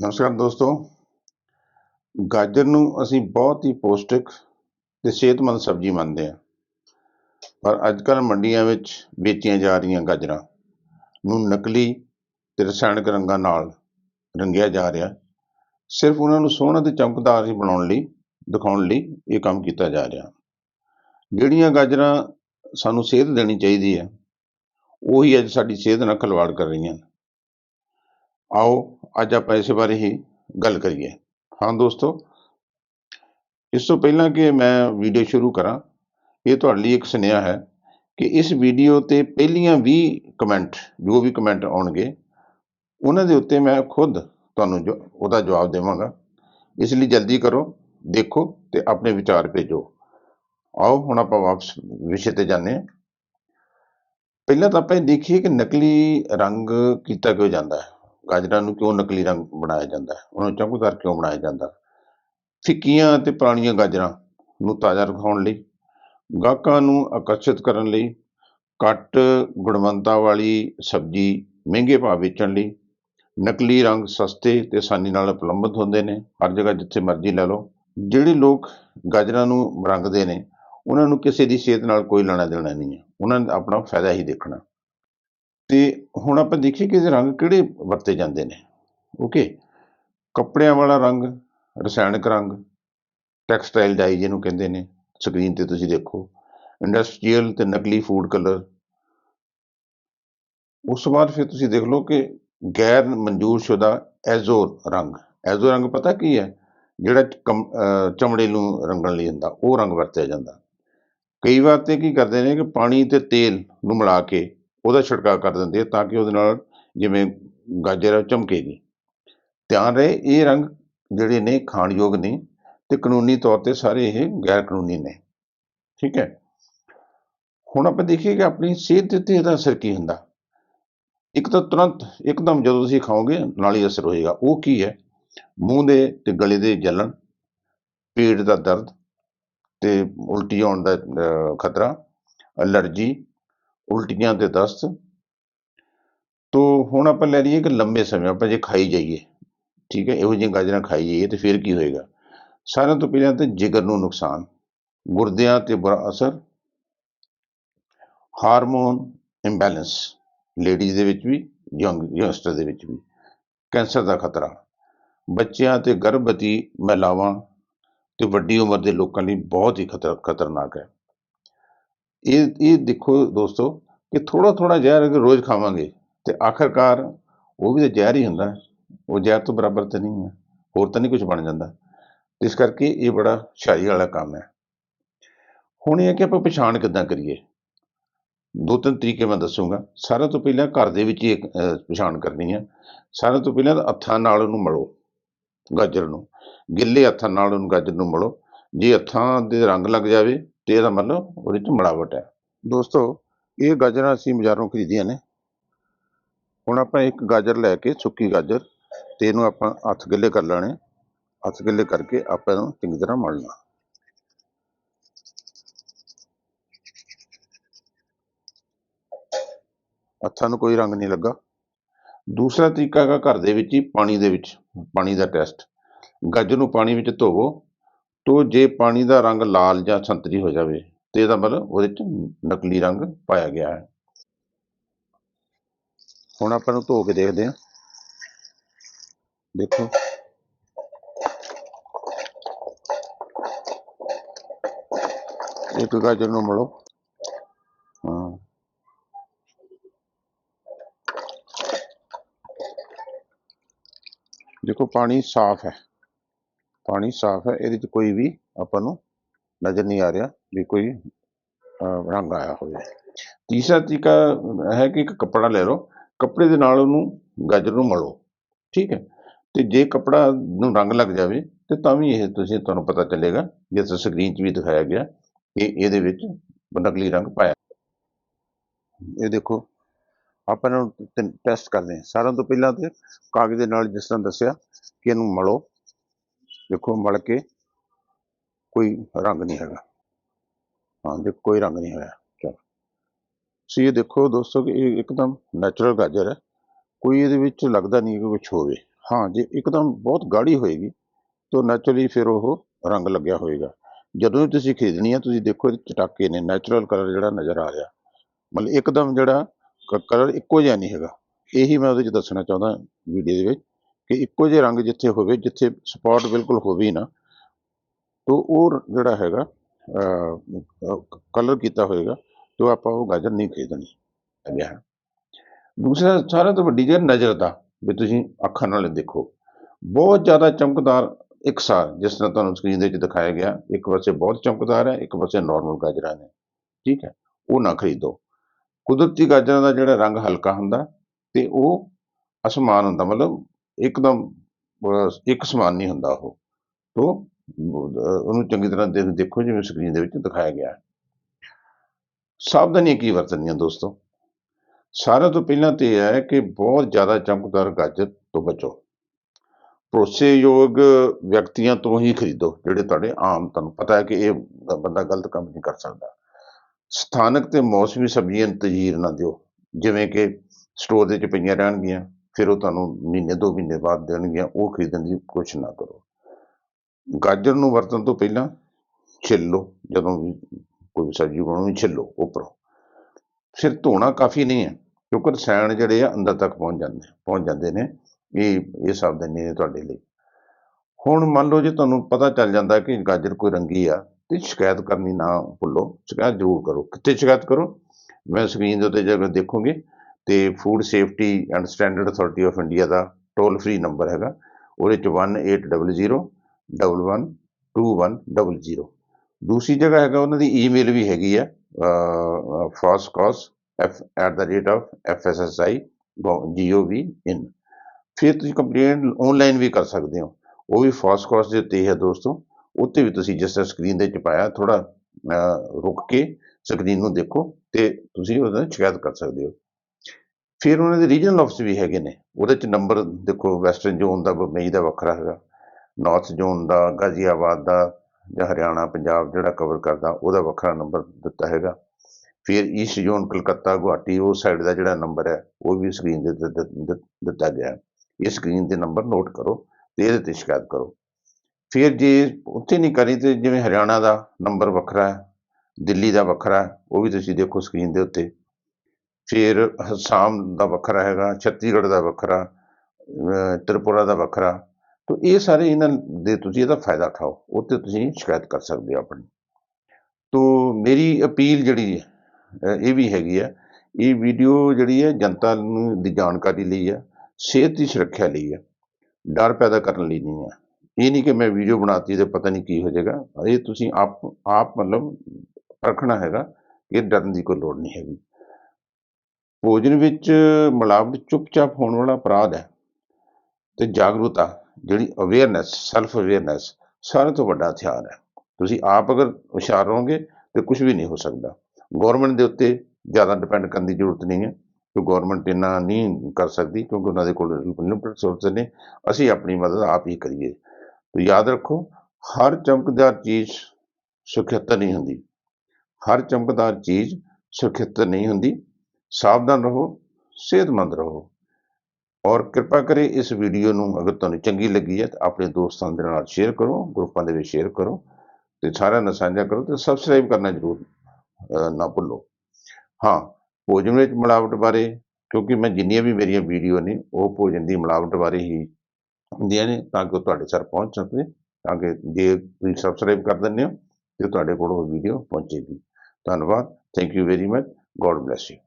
ਨਮਸਕਾਰ ਦੋਸਤੋ। ਗਾਜਰ ਨੂੰ ਅਸੀਂ ਬਹੁਤ ਹੀ ਪੌਸ਼ਟਿਕ ਤੇ ਸਿਹਤਮੰਦ ਸਬਜ਼ੀ ਮੰਨਦੇ ਹਾਂ। ਪਰ ਅੱਜ ਕੱਲ੍ਹ ਮੰਡੀਆਂ ਵਿੱਚ ਵੇਚੀਆਂ ਜਾ ਰਹੀਆਂ ਗਾਜਰਾਂ ਨੂੰ ਨਕਲੀ ਤੇ ਰਸਾਇਣਕ ਰੰਗਾਂ ਨਾਲ ਰੰਗਿਆ ਜਾ ਰਿਹਾ। ਸਿਰਫ ਉਹਨਾਂ ਨੂੰ ਸੋਹਣਾ ਤੇ ਚਮਕਦਾਰ ਹੀ ਬਣਾਉਣ ਲਈ, ਦਿਖਾਉਣ ਲਈ ਇਹ ਕੰਮ ਕੀਤਾ ਜਾ ਰਿਹਾ। ਜਿਹੜੀਆਂ ਗਾਜਰਾਂ ਸਾਨੂੰ ਸਿਹਤ ਦੇਣੀ ਚਾਹੀਦੀ ਹੈ, ਉਹੀ ਅੱਜ ਸਾਡੀ ਸਿਹਤ ਨਾਲ ਖਿਲਵਾੜ ਕਰ ਰਹੀਆਂ ਨੇ। ਆਓ ਅੱਜ ਆਪਾਂ ਇਸ ਬਾਰੇ ਹੀ ਗੱਲ ਕਰੀਏ। ਹਾਂ ਦੋਸਤੋ, ਇਸ ਤੋਂ ਪਹਿਲਾਂ ਕਿ ਮੈਂ ਵੀਡੀਓ ਸ਼ੁਰੂ ਕਰਾਂ, ਇਹ ਤੁਹਾਡੇ ਲਈ ਇੱਕ ਸੁਨੇਹਾ ਹੈ ਕਿ ਇਸ ਵੀਡੀਓ ਤੇ ਪਹਿਲੀਆਂ 20 ਕਮੈਂਟ ਜੋ ਵੀ ਕਮੈਂਟ ਆਉਣਗੇ, ਉਹਨਾਂ ਦੇ ਉੱਤੇ ਮੈਂ ਖੁਦ ਤੁਹਾਨੂੰ ਜੋ, ਉਹਦਾ ਜਵਾਬ ਦੇਵਾਂਗਾ। ਇਸ ਲਈ ਜਲਦੀ ਕਰੋ, ਦੇਖੋ ਤੇ ਆਪਣੇ ਵਿਚਾਰ ਭੇਜੋ। ਆਓ, ਹੁਣ ਆਪਾਂ ਵਾਪਸ ਵਿਸ਼ੇ ਤੇ ਜਾਂਦੇ ਹਾਂ। ਪਹਿਲਾਂ ਤਾਂ ਆਪਾਂ ਇਹ ਦੇਖੀਏ ਕਿ ਨਕਲੀ ਰੰਗ ਕੀਤਾ ਕਿਉਂ ਜਾਂਦਾ ਹੈ। ਗਾਜਰਾਂ ਨੂੰ ਕਿਉਂ ਨਕਲੀ ਰੰਗ ਬਣਾਇਆ ਜਾਂਦਾ ਹੈ? ਉਹਨਾਂ ਨੂੰ ਚਮਕਦਾਰ ਕਿਉਂ ਬਣਾਇਆ ਜਾਂਦਾ ਫਿੱਕੀਆਂ ਅਤੇ ਪੁਰਾਣੀਆਂ ਗਾਜਰਾਂ ਨੂੰ ਤਾਜ਼ਾ ਰਖਾਉਣ ਲਈ, ਗਾਹਕਾਂ ਨੂੰ ਆਕਰਸ਼ਿਤ ਕਰਨ ਲਈ, ਘੱਟ ਗੁਣਵੰਤਾ ਵਾਲੀ ਸਬਜ਼ੀ ਮਹਿੰਗੇ ਭਾਅ ਵੇਚਣ ਲਈ, ਨਕਲੀ ਰੰਗ ਸਸਤੇ ਤੇ ਆਸਾਨੀ ਨਾਲ ਉਪਲਬਧ ਹੁੰਦੇ ਨੇ, ਹਰ ਜਗ੍ਹਾ ਜਿੱਥੇ ਮਰਜ਼ੀ ਲੈ ਲਓ। ਜਿਹੜੇ ਲੋਕ ਗਾਜਰਾਂ ਨੂੰ ਰੰਗਦੇ ਨੇ, ਉਹਨਾਂ ਨੂੰ ਕਿਸੇ ਦੀ ਸਿਹਤ ਨਾਲ ਕੋਈ ਲੈਣਾ ਦੇਣਾ ਨਹੀਂ ਹੈ। ਉਹਨਾਂ ਨੇ ਆਪਣਾ ਫਾਇਦਾ ਹੀ ਦੇਖਣਾ। ਤੇ ਹੁਣ ਆਪਾਂ ਦੇਖੀਏ ਕਿ ਇਹਦੇ ਰੰਗ ਕਿਹੜੇ ਵਰਤੇ ਜਾਂਦੇ ਨੇ। ਓਕੇ ਕੱਪੜਿਆਂ ਵਾਲਾ ਰੰਗ, ਰਸਾਇਣਕ ਰੰਗ ਟੈਕਸਟਾਈਲ ਡਾਈ ਜਿਹਨੂੰ ਕਹਿੰਦੇ ਨੇ ਸਕਰੀਨ ਤੇ ਤੁਸੀਂ ਦੇਖੋ। ਇੰਡਸਟਰੀਅਲ ਤੇ ਨਕਲੀ ਫੂਡ ਕਲਰ ਉਸ ਤੋਂ ਬਾਅਦ ਫਿਰ ਤੁਸੀਂ ਦੇਖ ਲਓ ਕਿ ਗੈਰ ਮਨਜ਼ੂਰਸ਼ੁਦਾ ਐਜ਼ੋਰ ਰੰਗ। ਐਜ਼ੋਰ ਰੰਗ ਪਤਾ ਕੀ ਹੈ? ਜਿਹੜਾ ਕਮ- ਚਮੜੇ ਨੂੰ ਰੰਗਣ ਲਈ ਹੁੰਦਾ, ਉਹ ਰੰਗ ਵਰਤਿਆ ਜਾਂਦਾ। ਕਈ ਵਾਰ ਤੇ ਕੀ ਕਰਦੇ ਨੇ ਕਿ ਪਾਣੀ ਤੇ ਤੇਲ ਨੂੰ ਮਿਲਾ ਕੇ ਉਹਦਾ ਛਿੜਕਾਅ ਕਰ ਦਿੰਦੇ ਆ ਤਾਂ ਕਿ ਉਹਦੇ ਨਾਲ ਜਿਵੇਂ ਗਾਜਰ ਆ, ਚਮਕੇਗੀ ਧਿਆਨ ਰਹੇ ਇਹ ਰੰਗ ਜਿਹੜੇ ਨੇ ਖਾਣਯੋਗ ਨੇ ਤੇ ਕਾਨੂੰਨੀ ਤੌਰ ਤੇ ਸਾਰੇ ਇਹ ਗੈਰ ਕਾਨੂੰਨੀ ਨੇ। ਠੀਕ ਹੈ? ਹੁਣ ਆਪਾਂ ਦੇਖੀਏ ਕਿ ਆਪਣੀ ਸਿਹਤ ਦੇ ਉੱਤੇ ਇਹਦਾ ਅਸਰ ਕੀ ਹੁੰਦਾ। ਇੱਕ ਤਾਂ ਤੁਰੰਤ ਇੱਕਦਮ ਜਦੋਂ ਤੁਸੀਂ ਖਾਓਗੇ ਨਾਲ ਹੀ ਅਸਰ ਹੋਏਗਾ। ਉਹ ਕੀ ਹੈ? ਮੂੰਹ ਦੇ ਤੇ ਗਲੇ ਦੇ ਜਲਣ ਪੇਟ ਦਾ ਦਰਦ ਤੇ ਉਲਟੀ ਆਉਣ ਦਾ ਖਤਰਾ ਅਲਰਜੀ ਉਲਟੀਆਂ ਤੇ ਦਸਤ। ਤੋ ਹੁਣ ਆਪਾਂ ਲੈ ਲਈਏ ਕਿ ਲੰਬੇ ਸਮੇਂ ਆਪਾਂ ਜੇ ਖਾਈ ਜਾਈਏ, ਠੀਕ ਹੈ, ਇਹੋ ਜਿਹੀਆਂ ਗਾਜਰਾਂ ਖਾਈ ਜਾਈਏ ਤੇ ਫਿਰ ਕੀ ਹੋਏਗਾ? ਸਾਰਿਆਂ ਤੋਂ ਪਹਿਲਾਂ ਤਾਂ ਜਿਗਰ ਨੂੰ ਨੁਕਸਾਨ, ਗੁਰਦਿਆਂ ਤੇ ਬੁਰਾ ਅਸਰ, ਹਾਰਮੋਨ ਇੰਬੈਲੈਂਸ ਲੇਡੀਜ਼ ਦੇ ਵਿੱਚ ਵੀ ਯੰਗ ਯੰਗਸਟਰ ਦੇ ਵਿੱਚ ਵੀ, ਕੈਂਸਰ ਦਾ ਖਤਰਾ, ਬੱਚਿਆਂ ਤੇ ਗਰਭਵਤੀ ਮਹਿਲਾਵਾਂ ਤੇ ਵੱਡੀ ਉਮਰ ਦੇ ਲੋਕਾਂ ਲਈ ਬਹੁਤ ਹੀ ਖਤਰ, ਖਤਰਨਾਕ ਹੈ। ਇਹ ਇਹ ਦੇਖੋ ਦੋਸਤੋ ਕਿ ਥੋੜਾ ਥੋੜਾ ਜ਼ਹਿਰ ਅਗਰ ਰੋਜ਼ ਖਾਵਾਂਗੇ ਤੇ ਆਖਰਕਾਰ ਉਹ ਵੀ ਤਾਂ ਜ਼ਹਿਰ ਹੀ ਹੁੰਦਾ ਉਹ ਜ਼ਹਿਰ ਤੋਂ ਬਰਾਬਰ ਤਾਂ ਨਹੀਂ ਹੈ। ਹੋਰ ਤਾਂ ਨਹੀਂ ਕੁਝ ਬਣ ਜਾਂਦਾ। ਇਸ ਕਰਕੇ ਇਹ ਬੜਾ ਸ਼ਾਈ ਵਾਲਾ ਕੰਮ ਹੈ। ਹੁਣ ਇਹ ਹੈ ਕਿ ਆਪਾਂ ਪਛਾਣ ਕਿੱਦਾਂ ਕਰੀਏ? ਦੋ ਤਿੰਨ ਤਰੀਕੇ ਮੈਂ ਦੱਸੂਗਾ। ਸਾਰਿਆਂ ਤੋਂ ਪਹਿਲਾਂ ਘਰ ਦੇ ਵਿੱਚ ਹੀ ਪਛਾਣ ਕਰਨੀ ਹੈ। ਸਾਰਿਆਂ ਤੋਂ ਪਹਿਲਾਂ ਹੱਥਾਂ ਨਾਲ ਉਹਨੂੰ ਮਲੋ, ਗਾਜਰ ਨੂੰ। ਗਿੱਲੇ ਹੱਥਾਂ ਨਾਲ ਉਹਨੂੰ ਗਾਜਰ ਨੂੰ ਮਲੋ। ਜੇ ਹੱਥਾਂ ਦੇ ਰੰਗ ਲੱਗ ਜਾਵੇ ਤੇ ਇਹਦਾ ਮਤਲਬ ਉਹਦੇ ਚ ਮਿਲਾਵਟ ਹੈ। ਦੋਸਤੋ, ਇਹ ਗਾਜਰਾਂ ਅਸੀਂ ਬਾਜ਼ਾਰੋਂ ਖਰੀਦੀਆਂ ਨੇ। ਹੁਣ ਆਪਾਂ ਇੱਕ ਗਾਜਰ ਲੈ ਕੇ ਸੁੱਕੀ ਗਾਜਰ ਤੇ ਇਹਨੂੰ ਆਪਾਂ ਹੱਥ ਗਿੱਲੇ ਕਰ ਲੈਣੇ। ਹੱਥ ਗਿੱਲੇ ਕਰਕੇ ਆਪਾਂ ਇਹਨੂੰ ਚੰਗੀ ਤਰ੍ਹਾਂ ਮਲਣਾ ਹੱਥਾਂ ਨੂੰ ਕੋਈ ਰੰਗ ਨਹੀਂ ਲੱਗਾ। ਦੂਸਰਾ ਤਰੀਕਾ ਹੈਗਾ ਘਰ ਦੇ ਵਿੱਚ ਹੀ ਪਾਣੀ ਦੇ ਵਿੱਚ, ਪਾਣੀ ਦਾ ਟੈਸਟ। ਗਾਜਰ ਨੂੰ ਪਾਣੀ ਵਿੱਚ ਧੋਵੋ। ਤੋ ਜੇ ਪਾਣੀ ਦਾ ਰੰਗ ਲਾਲ ਜਾਂ ਸੰਤਰੀ ਹੋ ਜਾਵੇ, ਤੇ ਇਹਦਾ ਮਤਲਬ ਉਹਦੇ ਚ ਨਕਲੀ ਰੰਗ ਪਾਇਆ ਗਿਆ ਹੈ। ਹੁਣ ਆਪਾਂ ਨੂੰ ਧੋ ਕੇ ਦੇਖਦੇ ਹਾਂ। ਦੇਖੋ। ਇੱਕ ਗਾਜਰ ਨੂੰ ਮਲੋ। ਹਾਂ। ਦੇਖੋ, ਪਾਣੀ ਸਾਫ਼ ਹੈ। ਪਾਣੀ ਸਾਫ਼ ਹੈ, ਇਹਦੇ 'ਚ ਕੋਈ ਵੀ ਆਪਾਂ ਨੂੰ ਨਜ਼ਰ ਨਹੀਂ ਆ ਰਿਹਾ ਵੀ ਕੋਈ ਰੰਗ ਆਇਆ ਹੋਵੇ। ਤੀਸਰਾ ਤਰੀਕਾ ਹੈ ਕਿ ਇੱਕ ਕੱਪੜਾ ਲੈ ਲਓ, ਕੱਪੜੇ ਦੇ ਨਾਲ ਉਹਨੂੰ ਗਾਜਰ ਨੂੰ ਮਲੋ, ਠੀਕ ਹੈ? ਤੇ ਜੇ ਕੱਪੜਾ ਨੂੰ ਰੰਗ ਲੱਗ ਜਾਵੇ, ਤੇ ਤਾਂ ਵੀ ਇਹ ਤੁਸੀਂ, ਤੁਹਾਨੂੰ ਪਤਾ ਚੱਲੇਗਾ ਜਿਸ ਸਕਰੀਨ 'ਚ ਵੀ ਦਿਖਾਇਆ ਗਿਆ, ਕਿ ਇਹਦੇ ਵਿੱਚ ਨਕਲੀ ਰੰਗ ਪਾਇਆ। ਇਹ ਦੇਖੋ, ਆਪਾਂ ਇਹਨਾਂ ਨੂੰ ਟੈਸਟ ਕਰਦੇ ਹਾਂ। ਸਾਰਿਆਂ ਤੋਂ ਪਹਿਲਾਂ ਤੇ ਕਾਗਜ਼ ਦੇ ਨਾਲ ਜਿਸ ਤਰ੍ਹਾਂ ਦੱਸਿਆ ਕਿ ਇਹਨੂੰ ਮਲੋ ਦੇਖੋ ਮਲ ਕੇ ਕੋਈ ਰੰਗ ਨਹੀਂ ਹੈਗਾ। ਹਾਂ, ਦੇਖੋ ਕੋਈ ਰੰਗ ਨਹੀਂ ਹੋਇਆ। ਚਲੋ। ਸੋ ਇਹ ਦੇਖੋ ਦੋਸਤੋ ਕਿ ਇਹ ਇੱਕਦਮ ਨੈਚੁਰਲ ਗਾਜਰ ਹੈ। ਕੋਈ ਇਹਦੇ ਵਿੱਚ ਲੱਗਦਾ ਨਹੀਂ ਕਿ ਕੁਝ ਹੋਵੇ। ਹਾਂ, ਜੇ ਇੱਕਦਮ ਬਹੁਤ ਗਾੜੀ ਹੋਏਗੀ, ਤਾਂ ਨੈਚੁਰਲੀ ਫਿਰ ਉਹ ਰੰਗ ਲੱਗਿਆ ਹੋਏਗਾ। ਜਦੋਂ ਵੀ ਤੁਸੀਂ ਖਰੀਦਣੀ ਹੈ, ਤੁਸੀਂ ਦੇਖੋ ਇਹਦੇ ਚਟਾਕੇ ਨੇ ਨੈਚੁਰਲ ਕਲਰ ਜਿਹੜਾ ਨਜ਼ਰ ਆ ਰਿਹਾ। ਮਤਲਬ ਇੱਕਦਮ ਜਿਹੜਾ ਕਲਰ ਇੱਕੋ ਜਿਹਾ ਨਹੀਂ ਹੈਗਾ। ਇਹੀ ਮੈਂ ਉਹਦੇ 'ਚ ਦੱਸਣਾ ਚਾਹੁੰਦਾ ਵੀਡੀਓ ਦੇ ਵਿੱਚ। ਕਿ ਇੱਕੋ ਜਿਹੇ ਰੰਗ ਜਿੱਥੇ ਹੋਵੇ, ਜਿੱਥੇ ਸਪੌਟ ਬਿਲਕੁਲ ਹੋਵੇ ਨਾ, ਤਾਂ ਉਹ ਜਿਹੜਾ ਹੈਗਾ ਕਲਰ ਕੀਤਾ ਹੋਏਗਾ, ਤਾਂ ਆਪਾਂ ਉਹ ਗਾਜਰ ਨਹੀਂ ਖਰੀਦਣੀ ਹੈਗਾ ਹੈ। ਦੂਸਰਾ, ਸਾਰਿਆਂ ਤੋਂ ਵੱਡੀ ਗੱਲ ਨਜ਼ਰ ਦਾ, ਵੀ ਤੁਸੀਂ ਅੱਖਾਂ ਨਾਲ ਦੇਖੋ, ਬਹੁਤ ਜ਼ਿਆਦਾ ਚਮਕਦਾਰ ਇਕਸਾਰ ਜਿਸ ਤਰ੍ਹਾਂ ਤੁਹਾਨੂੰ ਸਕਰੀਨ ਦੇ ਵਿੱਚ ਦਿਖਾਇਆ ਗਿਆ, ਇੱਕ ਪਾਸੇ ਬਹੁਤ ਚਮਕਦਾਰ ਹੈ, ਇੱਕ ਪਾਸੇ ਨਾਰਮਲ ਗਾਜਰਾਂ ਨੇ, ਠੀਕ ਹੈ, ਉਹ ਨਾ ਖਰੀਦੋ ਕੁਦਰਤੀ ਗਾਜਰਾਂ ਦਾ ਜਿਹੜਾ ਰੰਗ ਹਲਕਾ ਹੁੰਦਾ, ਤੇ ਉਹ ਅਸਮਾਨ ਹੁੰਦਾ, ਮਤਲਬ ਇੱਕਦਮ ਇੱਕ ਸਮਾਨ ਨਹੀਂ ਹੁੰਦਾ ਉਹ। ਤੋਂ, ਉਹਨੂੰ ਚੰਗੀ ਤਰ੍ਹਾਂ ਦੇਖੋ ਜਿਵੇਂ ਸਕਰੀਨ ਦੇ ਵਿੱਚ ਦਿਖਾਇਆ ਗਿਆ। ਹੈ ਸਾਵਧਾਨੀਆਂ ਕੀ ਵਰਤਣੀਆਂ ਦੋਸਤੋ? ਸਾਰਿਆਂ ਤੋਂ ਪਹਿਲਾਂ ਤੇ ਇਹ ਹੈ ਕਿ ਬਹੁਤ ਜ਼ਿਆਦਾ ਚਮਕਦਾਰ ਗਾਜਰ ਤੋਂ ਬਚੋ। ਭਰੋਸੇਯੋਗ ਵਿਅਕਤੀਆਂ ਤੋਂ ਹੀ ਖਰੀਦੋ, ਜਿਹੜੇ ਤੁਹਾਡੇ ਆਮ ਤੁਹਾਨੂੰ ਪਤਾ ਹੈ ਕਿ ਇਹ ਬੰਦਾ ਗਲਤ ਕੰਮ ਨਹੀਂ ਕਰ ਸਕਦਾ। ਸਥਾਨਕ ਤੇ ਮੌਸਮੀ ਸਬਜ਼ੀਆਂ ਨੂੰ ਤਰਜੀਹ ਨਾ ਦਿਓ, ਜਿਵੇਂ ਕਿ ਸਟੋਰ ਦੇ ਵਿੱਚ ਪਈਆਂ ਰਹਿਣਗੀਆਂ। ਫਿਰ ਉਹ ਤੁਹਾਨੂੰ ਮਹੀਨੇ, ਦੋ ਮਹੀਨੇ ਬਾਅਦ ਦੇਣਗੀਆਂ, ਉਹ ਖਰੀਦਣ ਦੀ ਕੋਸ਼ਿਸ਼ ਨਾ ਕਰੋ। ਗਾਜਰ ਨੂੰ ਵਰਤਣ ਤੋਂ ਪਹਿਲਾਂ ਛਿੱਲ ਲਓ, ਜਦੋਂ ਵੀ ਕੋਈ ਸਬਜ਼ੀ ਬਣਾਉਣੀ, ਛਿੱਲੋ ਲਓ ਉੱਪਰੋਂ। ਫਿਰ ਧੋਣਾ ਕਾਫੀ ਨਹੀਂ ਹੈ, ਕਿਉਂਕਿ ਰਸਾਇਣ ਜਿਹੜੇ ਆ ਅੰਦਰ ਤੱਕ ਪਹੁੰਚ ਜਾਂਦੇ ਪਹੁੰਚ ਜਾਂਦੇ ਨੇ, ਇਹ ਇਹ ਸਾਵਧਾਨੀ ਨੇ ਤੁਹਾਡੇ ਲਈ। ਹੁਣ ਮੰਨ ਲਓ ਜੇ ਤੁਹਾਨੂੰ ਪਤਾ ਚੱਲ ਜਾਂਦਾ ਕਿ ਗਾਜਰ ਕੋਈ ਰੰਗੀ ਆ, ਤੇ ਸ਼ਿਕਾਇਤ ਕਰਨੀ ਨਾ ਭੁੱਲੋ, ਸ਼ਿਕਾਇਤ ਜ਼ਰੂਰ ਕਰੋ। ਕਿੱਥੇ ਸ਼ਿਕਾਇਤ ਕਰੋ? ਮੈਂ ਸਕਰੀਨ ਦੇ ਉੱਤੇ ਜਦੋਂ ਦੇਖੋਗੇ ਤੇ food safety and standard authority of India the toll free number ਹੈਗਾ, ਉਹਦੇ ਚ 1800 112100 ਦੂਸਰੀ ਜਗ੍ਹਾ ਹੈਗਾ ਉਹਨਾਂ ਦੀ ਈਮੇਲ ਵੀ ਹੈਗੀ ਆ foscos@the-rate-of-fssi.gov.in ਫਿਰ ਤੁਸੀਂ ਕੰਪਲੇਂਟ ਆਨਲਾਈਨ ਵੀ ਕਰ ਸਕਦੇ ਹੋ। ਉਹ ਵੀ ਫਾਸਕੋਸ ਦੇ ਉੱਤੇ ਹੈ ਦੋਸਤੋ। ਉੱਤੇ ਵੀ ਤੁਸੀਂ ਜਿਸ ਤਰ੍ਹਾਂ ਸਕਰੀਨ ਦੇ ਵਿੱਚ ਪਾਇਆ ਥੋੜਾ ਰੁਕ ਕੇ ਸਕਰੀਨ ਨੂੰ ਦੇਖੋ ਤੇ ਤੁਸੀਂ ਉਹਦਾ ਸ਼ਿਕਾਇਤ ਕਰ ਸਕਦੇ ਹੋ। ਫਿਰ ਉਹਨਾਂ ਦੇ ਰੀਜਨਲ ਆਫਿਸ ਵੀ ਹੈਗੇ ਨੇ। ਉਹਦੇ ਚ ਨੰਬਰ ਦੇਖੋ ਵੈਸਟਰਨ ਜ਼ੋਨ ਦਾ ਬੰਬਈ ਦਾ ਵੱਖਰਾ ਹੈਗਾ। ਨਾਰਥ ਜ਼ੋਨ ਦਾ, ਗਾਜ਼ੀਆਬਾਦ ਦਾ ਜਾਂ ਹਰਿਆਣਾ, ਪੰਜਾਬ ਜਿਹੜਾ ਕਵਰ ਕਰਦਾ, ਉਹਦਾ ਵੱਖਰਾ ਨੰਬਰ ਦਿੱਤਾ ਹੈਗਾ। ਫਿਰ ਈਸਟ ਜ਼ੋਨ ਕਲਕੱਤਾ, ਗੁਹਾਟੀ, ਉਹ ਸਾਈਡ ਦਾ ਜਿਹੜਾ ਨੰਬਰ ਹੈ, ਉਹ ਵੀ ਸਕਰੀਨ ਦੇ ਉੱਤੇ ਦਿੱਤਾ ਗਿਆ ਇਹ ਸਕਰੀਨ 'ਤੇ ਨੰਬਰ ਨੋਟ ਕਰੋ ਤੇ ਇਹਦੇ ਤੇ ਸ਼ਿਕਾਇਤ ਕਰੋ। ਫਿਰ ਜੇ ਉੱਥੇ ਨਹੀਂ ਕਰੀ ਤੇ ਜਿਵੇਂ ਹਰਿਆਣਾ ਦਾ ਨੰਬਰ ਵੱਖਰਾ ਹੈ, ਦਿੱਲੀ ਦਾ ਵੱਖਰਾ ਉਹ ਵੀ ਤੁਸੀਂ ਦੇਖੋ ਸਕਰੀਨ ਦੇ ਉੱਤੇ। ਫਿਰ ਅਸਾਮ ਦਾ ਵੱਖਰਾ ਹੈਗਾ, ਛੱਤੀਸਗੜ੍ਹ ਦਾ ਵੱਖਰਾ ਤ੍ਰਿਪੁਰਾ ਦਾ ਵੱਖਰਾ। ਤੋ ਇਹ ਸਾਰੇ ਇਹਨਾਂ ਦੇ ਤੁਸੀਂ ਇਹਦਾ ਫਾਇਦਾ ਉਠਾਓ ਉਹ ਤੇ ਤੁਸੀਂ ਸ਼ਿਕਾਇਤ ਕਰ ਸਕਦੇ ਹੋ ਆਪਣੀ। ਤੋ ਮੇਰੀ ਅਪੀਲ ਜਿਹੜੀ ਹੈ ਇਹ ਵੀ ਹੈਗੀ ਹੈ, ਇਹ ਵੀਡੀਓ ਜਿਹੜੀ ਹੈ ਜਨਤਾ ਨੂੰ ਦੀ ਜਾਣਕਾਰੀ ਲਈ ਹੈ, ਸਿਹਤ ਦੀ ਸੁਰੱਖਿਆ ਲਈ ਹੈ, ਡਰ ਪੈਦਾ ਕਰਨ ਲਈ ਨਹੀਂ ਹੈ। ਇਹ ਨਹੀਂ ਕਿ ਮੈਂ ਵੀਡੀਓ ਬਣਾਤੀ ਤੇ ਪਤਾ ਨਹੀਂ ਕੀ ਹੋ ਜਾਏਗਾ, ਇਹ ਤੁਸੀਂ ਆਪ ਆਪ ਮਤਲਬ ਰੱਖਣਾ ਹੈਗਾ ਕਿ ਡਰਨ ਦੀ ਕੋਈ ਲੋੜ ਨਹੀਂ ਹੈਗੀ। ਭੋਜਨ ਵਿੱਚ ਮਿਲਾਵਟ ਚੁੱਪਚਾਪ ਹੋਣ ਵਾਲਾ ਅਪਰਾਧ ਹੈ ਤੇ ਜਾਗਰੂਕਤਾ, ਜਿਹੜੀ ਅਵੇਅਰਨੈਸ ਸੈਲਫ ਅਵੇਅਰਨੈਸ ਸਾਰਿਆਂ ਤੋਂ ਵੱਡਾ ਹਥਿਆਰ ਹੈ। ਤੁਸੀਂ ਆਪ ਅਗਰ ਹੁਸ਼ਿਆਰ ਰਹੋਗੇ ਤੇ ਕੁਝ ਵੀ ਨਹੀਂ ਹੋ ਸਕਦਾ। ਗਵਰਨਮੈਂਟ ਦੇ ਉੱਤੇ ਜ਼ਿਆਦਾ ਡਿਪੈਂਡ ਕਰਨ ਦੀ ਜ਼ਰੂਰਤ ਨਹੀਂ ਹੈ ਕਿ ਗਵਰਨਮੈਂਟ ਇੰਨਾ ਨਹੀਂ ਕਰ ਸਕਦੀ, ਕਿਉਂਕਿ ਉਹਨਾਂ ਦੇ ਕੋਲ ਲਿਮਿਟਡ ਸੋਰਸ ਨੇ, ਅਸੀਂ ਆਪਣੀ ਮਦਦ ਆਪ ਹੀ ਕਰੀਏ। ਤੇ ਯਾਦ ਰੱਖੋ, ਹਰ ਚਮਕਦਾਰ ਚੀਜ਼ ਸੁਰੱਖਿਅਤ ਨਹੀਂ ਹੁੰਦੀ। ਹਰ ਚਮਕਦਾਰ ਚੀਜ਼ ਸੁਰੱਖਿਅਤ ਨਹੀਂ ਹੁੰਦੀ। ਸਾਵਧਾਨ ਰਹੋ, ਸਿਹਤਮੰਦ ਰਹੋ। ਔਰ ਕਿਰਪਾ ਕਰੇ ਇਸ ਵੀਡੀਓ ਨੂੰ ਅਗਰ ਤੁਹਾਨੂੰ ਚੰਗੀ ਲੱਗੀ ਹੈ ਤਾਂ ਆਪਣੇ ਦੋਸਤਾਂ ਦੇ ਨਾਲ ਸ਼ੇਅਰ ਕਰੋ, ਗਰੁੱਪਾਂ ਦੇ ਵਿੱਚ ਸ਼ੇਅਰ ਕਰੋ ਤੇ ਸਾਰਿਆਂ ਨਾਲ ਸਾਂਝਾ ਕਰੋ ਤੇ ਸਬਸਕ੍ਰਾਈਬ ਕਰਨਾ ਜ਼ਰੂਰ ਨਾ ਭੁੱਲੋ। ਹਾਂ, ਭੋਜਨ ਵਿੱਚ ਮਿਲਾਵਟ ਬਾਰੇ, ਕਿਉਂਕਿ ਮੈਂ ਜਿੰਨੀਆਂ ਵੀ ਮੇਰੀਆਂ ਵੀਡੀਓ ਨੇ, ਉਹ ਭੋਜਨ ਦੀ ਮਿਲਾਵਟ ਬਾਰੇ ਹੀ ਹੁੰਦੀਆਂ ਨੇ, ਤਾਂ ਕਿ ਉਹ ਤੁਹਾਡੇ ਸਰ ਪਹੁੰਚ ਸਕੇ, ਤਾਂ ਕਿ ਜੇ ਤੁਸੀਂ ਸਬਸਕ੍ਰਾਈਬ ਕਰ ਦਿੰਦੇ ਹੋ, ਤੇ ਤੁਹਾਡੇ ਕੋਲ ਉਹ ਵੀਡੀਓ ਪਹੁੰਚੇਗੀ। ਧੰਨਵਾਦ thank you very much God bless you